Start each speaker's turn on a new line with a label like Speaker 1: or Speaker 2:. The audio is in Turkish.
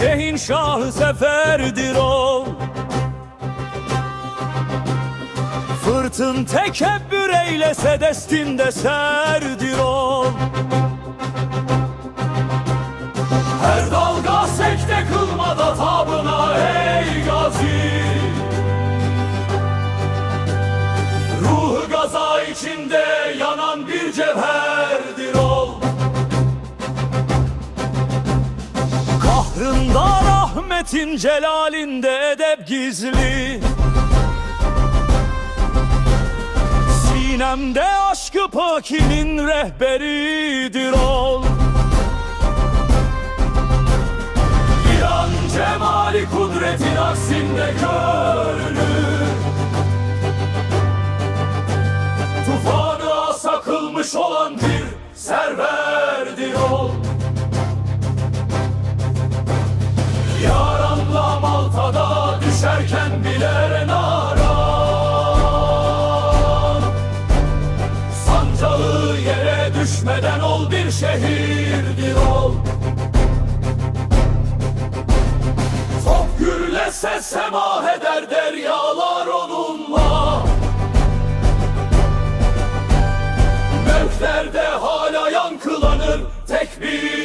Speaker 1: Ege'nin şahı seferdir ol Fırtın tekebbür eylese destinde serdir ol Her dalga sekte kılmada tabına ey gazi. Ruhu gaza içinde yanan bir cevherdir Kahrında rahmetin celalinde edep gizli. Sinemde aşkı pakinin rehberidir ol. Bir an cemali kudretin aksinde görünür Tufanı asa kılmış olan bir serverdir ol ol bir şehirdir ol. Top gürlese semah eder deryalar onunla. Mevklerde hala yankılanır tekbir.